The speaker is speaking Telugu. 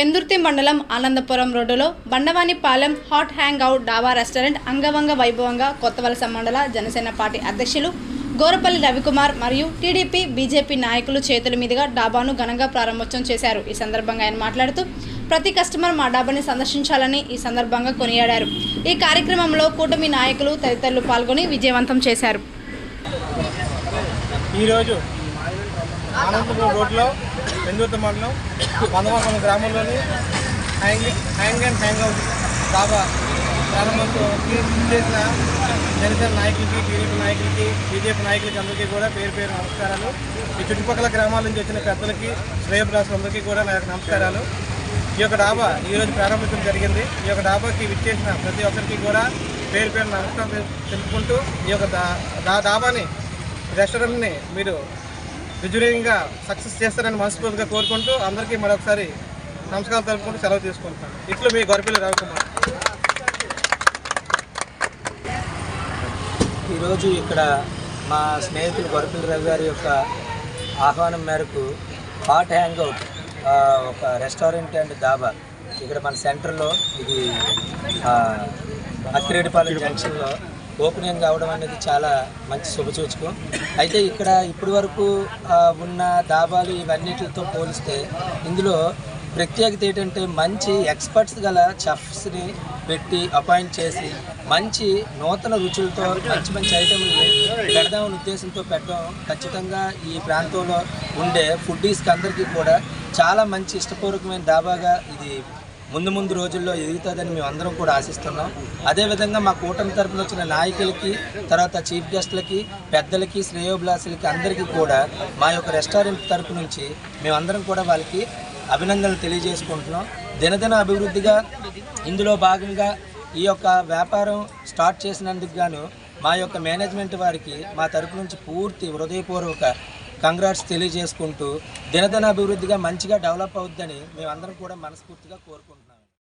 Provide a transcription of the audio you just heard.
పెందుర్తి మండలం ఆనందపురం రోడ్డులో Bandavanipalem hot hang out dhaba restaurant Angavanga వైభవంగా కొత్తవలస మండల జనసేన పార్టీ అధ్యక్షులు గోరపల్లి రవికుమార్ మరియు టీడీపీ బీజేపీ నాయకులు చేతుల మీదుగా డాబాను ఘనంగా ప్రారంభోత్సవం చేశారు. ఈ సందర్భంగా ఆయన మాట్లాడుతూ ప్రతి కస్టమర్ మా డాబాని సందర్శించాలని ఈ సందర్భంగా కొనియాడారు. ఈ కార్యక్రమంలో కూటమి నాయకులు తదితరులు పాల్గొని విజయవంతం చేశారు. ఈరోజు అనంతపురం రోడ్లో పెందుర్తి మండలం పందమాకొండ గ్రామంలోని hang hang and hang out dhaba ప్రారంభంతో చేసిన జనసేన నాయకులకి టీడీపీ నాయకులకి బీజేపీ నాయకులకి అందరికీ కూడా పేరు పేరు నమస్కారాలు. ఈ చుట్టుపక్కల గ్రామాల నుంచి వచ్చిన పెద్దలకి శ్రేయభిలాసులందరికీ కూడా నా యొక్క నమస్కారాలు. ఈ యొక్క డాబా ఈరోజు ప్రారంభించడం జరిగింది. ఈ యొక్క డాబాకి విచ్చేసిన ప్రతి ఒక్కరికి కూడా పేరు పేరు నమస్కారం తెలుపుకుంటూ ఈ యొక్క దా దా- డాబాని రెస్టారెంట్ని మీరు విజయంగా సక్సెస్ చేస్తారని మనస్ఫూర్తిగా కోరుకుంటూ అందరికీ మరొకసారి నమస్కారం తెలుపుకుంటూ సెలవు తీసుకుంటాను ఇట్లు మీ గొరపిల్లి రవికుమార్. ఈరోజు ఇక్కడ మా స్నేహితులు గొరపిల్లి రవి గారి యొక్క ఆహ్వానం మేరకు హాట్ హ్యాంగ్ అవుట్ ఒక రెస్టారెంట్ అండ్ దాబా ఇక్కడ మన సెంటర్లో ఇది అక్కిరెడ్డిపాలెం జంక్షన్లో ఓపెనింగ్ కావడం అనేది చాలా మంచి శుభసూచకం. అయితే ఇక్కడ ఇప్పటి వరకు ఉన్న దాబాలు ఇవన్నిటితో పోలిస్తే ఇందులో ప్రత్యేకత ఏంటంటే మంచి ఎక్స్పర్ట్స్ గల చెఫ్స్ని పెట్టి అపాయింట్ చేసి మంచి నూతన రుచులతో మంచి మంచి ఐటమ్లు పెడదామని ఉద్దేశంతో పెట్టడం ఖచ్చితంగా ఈ ప్రాంతంలో ఉండే ఫుడ్డీస్కి అందరికీ కూడా చాలా మంచి ఇష్టపూర్వకమైన డాబాగా ఇది ముందు ముందు రోజుల్లో ఎదుగుతుందని మేము అందరం కూడా ఆశిస్తున్నాం. అదేవిధంగా మా కూటమి తరపున వచ్చిన నాయకులకి తర్వాత చీఫ్ గెస్ట్లకి పెద్దలకి శ్రేయోభిలాసులకి అందరికీ కూడా మా యొక్క రెస్టారెంట్ తరపు నుంచి మేమందరం కూడా వాళ్ళకి అభినందనలు తెలియజేసుకుంటున్నాం. దినదిన అభివృద్ధిగా ఇందులో భాగంగా ఈ యొక్క వ్యాపారం స్టార్ట్ చేసినందుకు గాను మా యొక్క మేనేజ్మెంట్ వారికి మా తరపు నుంచి పూర్తి హృదయపూర్వక కంగ్రాట్స్ తెలియజేసుకుంటూ దినదిన అభివృద్ధిగా మంచిగా డెవలప్ అవుద్దని మేమందరం కూడా మనస్ఫూర్తిగా కోరుకుంటున్నాం.